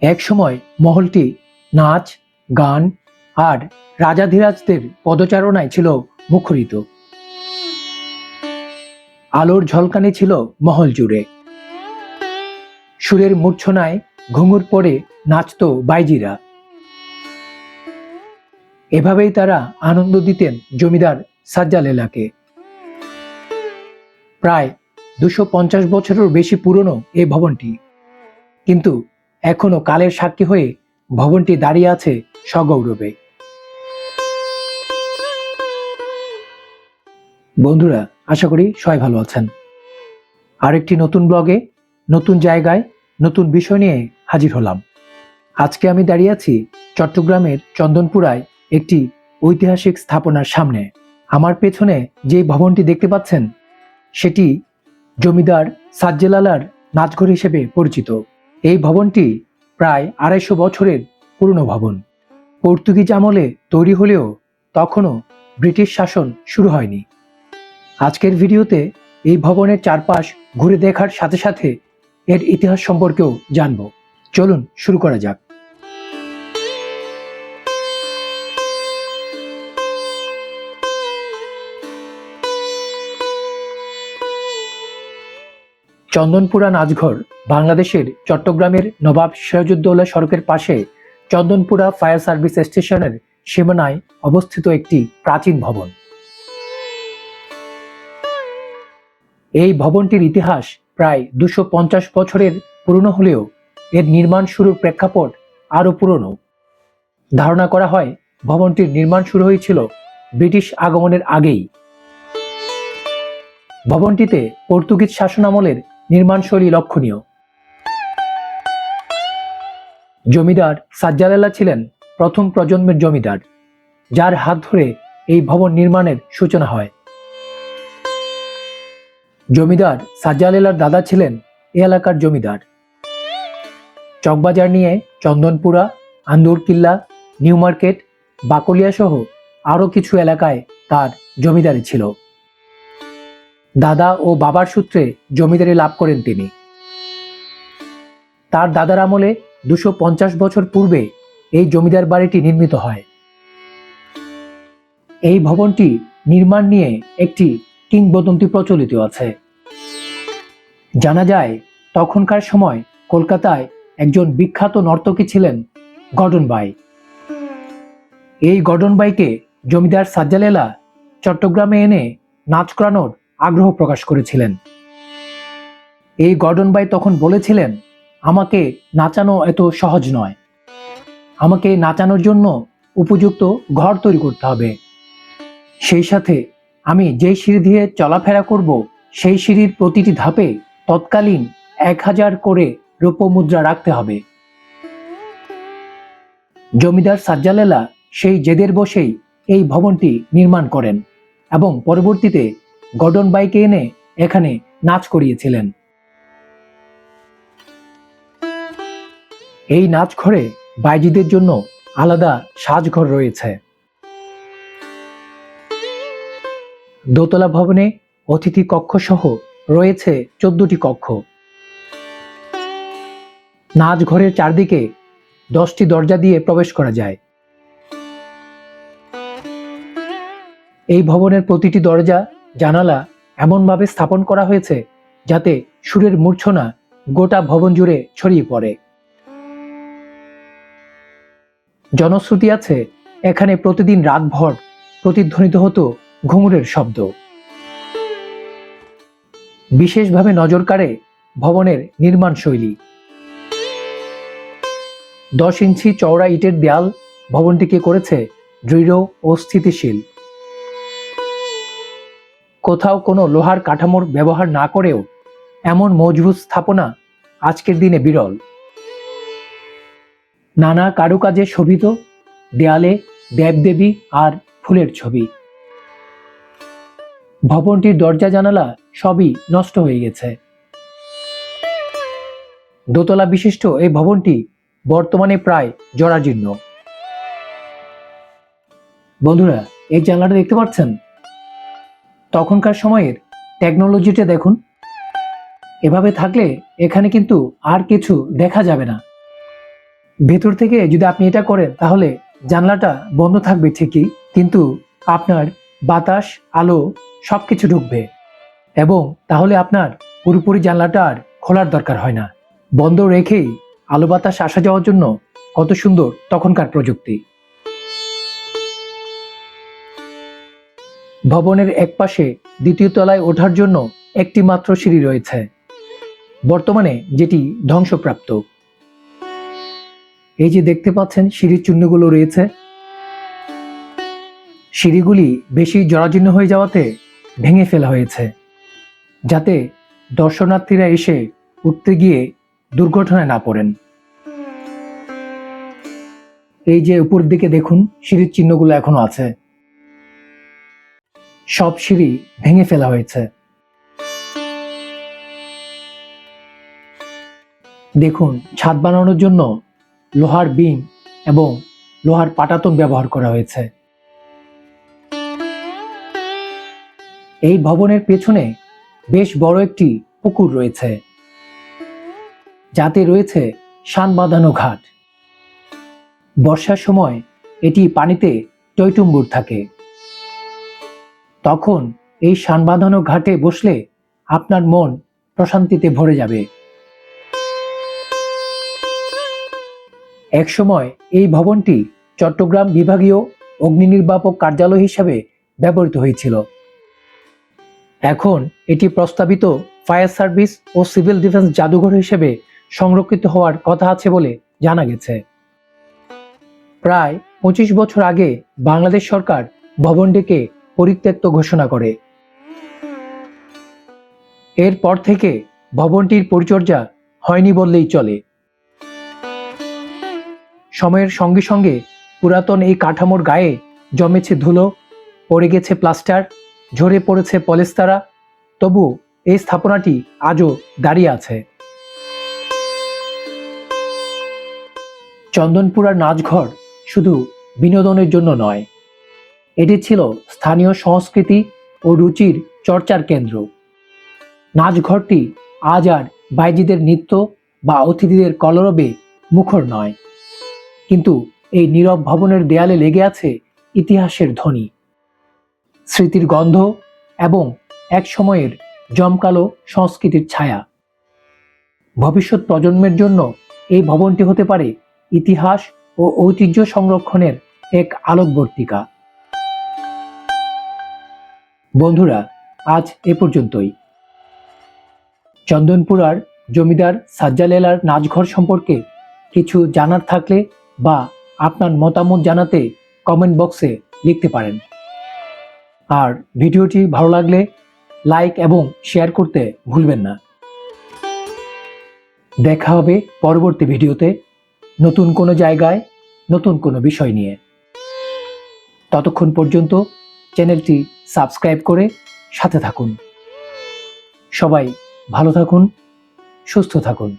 এক সময় মহলটি নাচ, গান আর রাজাধিরাজদের পদচারণায় ছিল মুখরিত। আলোর ঝলকানি ছিল মহল জুড়ে। সুরের মূর্ছনায় ঘুঙুর পরে নাচত বাইজিরা। এভাবেই তারা আনন্দ দিতেন জমিদার সাজ্জালেলাকে প্রায় দুশো পঞ্চাশ বছরেরও বেশি পুরনো এই ভবনটি। কিন্তু এখনও কালের সাক্ষী হয়ে ভবনটি দাঁড়িয়ে আছে সগৌরবে। বন্ধুরা, আশা করি সবাই ভালো আছেন। আরেকটি নতুন ব্লগে, নতুন জায়গায়, নতুন বিষয় নিয়ে হাজির হলাম। আজকে আমি দাঁড়িয়ে আছি চট্টগ্রামের চন্দনপুরায় একটি ঐতিহাসিক স্থাপনার সামনে। আমার পেছনে যে ভবনটি দেখতে পাচ্ছেন, সেটি জমিদার সাজ্জেলালার নাচঘর হিসেবে পরিচিত। এই ভবনটি প্রায় আড়াইশো বছরের পুরনো ভবন। পর্তুগিজ আমলে তৈরি হলেও তখনও ব্রিটিশ শাসন শুরু হয়নি। আজকের ভিডিওতে এই ভবনের চারপাশ ঘুরে দেখার সাথে সাথে এর ইতিহাস সম্পর্কেও জানব। চলুন শুরু করা যাক। চন্দনপুরা নাচঘর বাংলাদেশের চট্টগ্রামের নবাব সিরাজউদ্দৌলা সড়কের পাশে চন্দনপুরা ফায়ার সার্ভিস স্টেশনের সীমানায় অবস্থিত একটি প্রাচীন ভবন। এই ভবনটির ইতিহাস প্রায় দুশো পঞ্চাশ বছরের পুরনো হলেও এর নির্মাণ শুরুর প্রেক্ষাপট আরও পুরনো। ধারণা করা হয়, ভবনটির নির্মাণ শুরু হয়েছিল ব্রিটিশ আগমনের আগেই। ভবনটিতে পর্তুগিজ শাসনামলের নির্মাণশৈলী লক্ষণীয়। জমিদার সাজ্জালাল্লাহ ছিলেন প্রথম প্রজন্মের জমিদার, যার হাত ধরে এই ভবন নির্মাণের সূচনা হয়। জমিদার সাজ্জালেলার দাদা ছিলেন এ এলাকার জমিদার। চকবাজার নিয়ে চন্দনপুরা, আন্দুরকিল্লা, নিউ মার্কেট বাকলিয়া সহ আরও কিছু এলাকায় তার জমিদারি ছিল। দাদা ও বাবার সূত্রে জমিদারি লাভ করেন তিনি। তার দাদার আমলে দুশো পঞ্চাশ বছর পূর্বে এই জমিদার বাড়িটি নির্মিত হয়। এই ভবনটি নির্মাণ নিয়ে একটি কিংবদন্তি প্রচলিত আছে। জানা যায়, তখনকার সময় কলকাতায় একজন বিখ্যাত নর্তকী ছিলেন গডন বাই। এই গডন বাইকে জমিদার সাজ্জালেলা চট্টগ্রামে এনে নাচ করানোর আগ্রহ প্রকাশ করেছিলেন। এই গর্ডন বাই তখন বলেছিলেন, আমাকে নাচানো এত সহজ নয়। আমাকে নাচানোর জন্য উপযুক্ত ঘর তৈরি করতে হবে। সেই সাথে আমি যেই সিঁড়ি দিয়ে চলাফেরা করব, সেই সিঁড়ির প্রতিটি ধাপে তৎকালীন এক হাজার করে রৌপ্য মুদ্রা রাখতে হবে। জমিদার সাজ্জালেলা সেই জেদের বসেই এই ভবনটি নির্মাণ করেন এবং পরবর্তীতে গডন বাইকে এনে এখানে নাচ করিয়েছিলেন। এই নাচ ঘরে বাইজিদের জন্য আলাদা সাজঘর রয়েছে। দোতলা ভবনে অতিথি কক্ষ সহ রয়েছে চোদ্দটি কক্ষ। নাচ ঘরের চারদিকে দশটি দরজা দিয়ে প্রবেশ করা যায়। এই ভবনের প্রতিটি দরজা জানালা এমনভাবে স্থাপন করা হয়েছে যাতে সুরের মূর্ছনা গোটা ভবন জুড়ে ছড়িয়ে পড়ে। জনশ্রুতি আছে, এখানে প্রতিদিন রাতভর প্রতিধ্বনিত হতো ঘুঙুরের শব্দ। বিশেষভাবে নজর কাড়ে ভবনের নির্মাণ শৈলী। দশ ইঞ্চি চওড়া ইটের দেয়াল ভবনটিকে করেছে দৃঢ় ও স্থিতিশীল। কোথাও কোনো লোহার কাঠামোর ব্যবহার না করেও এমন মজবুত স্থাপনা আজকের দিনে বিরল। নানা কারুকাজে শোভিত, দেয়ালে দেবদেবী আর ফুলের ছবি। ভবনটির দরজা জানালা সবই নষ্ট হয়ে গেছে। দোতলা বিশিষ্ট এই ভবনটি বর্তমানে প্রায় জরাজীর্ণ। বন্ধুরা, এই জানলাটা দেখতে পাচ্ছেন? তখনকার সময়ের টেকনোলজিটা দেখুন। এভাবে থাকলে এখানে কিন্তু আর কিছু দেখা যাবে না। ভেতর থেকে যদি আপনি এটা করেন, তাহলে জানলাটা বন্ধ থাকবে ঠিকই, কিন্তু আপনার বাতাস, আলো সব কিছু ঢুকবে। এবং তাহলে আপনার পুরোপুরি জানলাটা আর খোলার দরকার হয় না। বন্ধ রেখেই আলো বাতাস আসা যাওয়ার জন্য কত সুন্দর তখনকার প্রযুক্তি। ভবনের একপাশে দ্বিতীয় তলায় ওঠার জন্য একটি মাত্র সিঁড়ি রয়েছে। বর্তমানে যেটি ধ্বংসপ্রাপ্ত। এই যে দেখতে পাচ্ছেন, সিঁড়ির চিহ্নগুলো রয়েছে। সিঁড়িগুলি বেশি জরাজীর্ণ হয়ে যাওয়াতে ভেঙে ফেলা হয়েছে, যাতে দর্শনার্থীরা এসে উঠতে গিয়ে দুর্ঘটনায় না পড়েন। এই যে উপর দিকে দেখুন, সিঁড়ির চিহ্নগুলো এখনও আছে। সব সিঁড়ি ভেঙে ফেলা হয়েছে। দেখুন, ছাদ বানানোর জন্য লোহার বিম এবং লোহার পাটাতন ব্যবহার করা হয়েছে। এই ভবনের পেছনে বেশ বড় একটি পুকুর রয়েছে, যাতে রয়েছে শান বাঁধানো ঘাট। বর্ষার সময় এটি পানিতে টইটুম্বুর থাকে। তখন এই শান বাঁধানো ঘাটে বসলে আপনার মন প্রশান্তিতে ভরে যাবে। একসময় এই ভবনটি চট্টগ্রাম বিভাগীয় অগ্নি নির্বাপক কার্যালয় হিসেবে ব্যবহৃত হয়েছিল। এখন এটি প্রস্তাবিত ফায়ার সার্ভিস ও সিভিল ডিফেন্স জাদুঘর হিসেবে সংরক্ষিত হওয়ার কথা আছে বলে জানা গেছে। প্রায় পঁচিশ বছর আগে বাংলাদেশ সরকার ভবনটিকে পরিত্যক্ত ঘোষণা করে। এরপর থেকে ভবনটির পরিচর্যা হয়নি বললেই চলে। সময়ের সঙ্গে সঙ্গে পুরাতন এই কাঠামোর গায়ে জমেছে ধুলো, পড়ে গেছে প্লাস্টার, ঝরে পড়েছে পলেস্তারা, তবু এই স্থাপনাটি আজও দাঁড়িয়ে আছে। চন্দনপুরার নাচঘর শুধু বিনোদনের জন্য নয় এটি ছিল স্থানীয় সংস্কৃতি ও রুচির চর্চার কেন্দ্র। নাচঘরটি আজ আর বাইজিদের নৃত্য বা অতিথিদের কলরবে মুখর নয়। কিন্তু এই নীরব ভবনের দেয়ালে লেগে আছে ইতিহাসের ধ্বনি। স্মৃতির গন্ধ এবং এক সময়ের জমকালো সংস্কৃতির ছায়া। ভবিষ্যৎ প্রজন্মের জন্য এই ভবনটি হতে পারে ইতিহাস ও ঐতিহ্য সংরক্ষণের এক আলোকবর্তিকা। বন্ধুরা, আজ এ পর্যন্তই। চন্দনপুরার জমিদার সাজ্জালেলার নাচঘর সম্পর্কে কিছু জানার থাকলে বা আপনার মতামত জানাতে কমেন্ট বক্সে লিখতে পারেন। আর ভিডিওটি ভালো লাগলে লাইক এবং শেয়ার করতে ভুলবেন না। দেখা হবে পরবর্তী ভিডিওতে নতুন কোনো জায়গায়, নতুন কোনো বিষয় নিয়ে। ততক্ষণ পর্যন্ত চ্যানেলটি সাবস্ক্রাইব করে সাথে থাকুন। সবাই ভালো থাকুন সুস্থ থাকুন।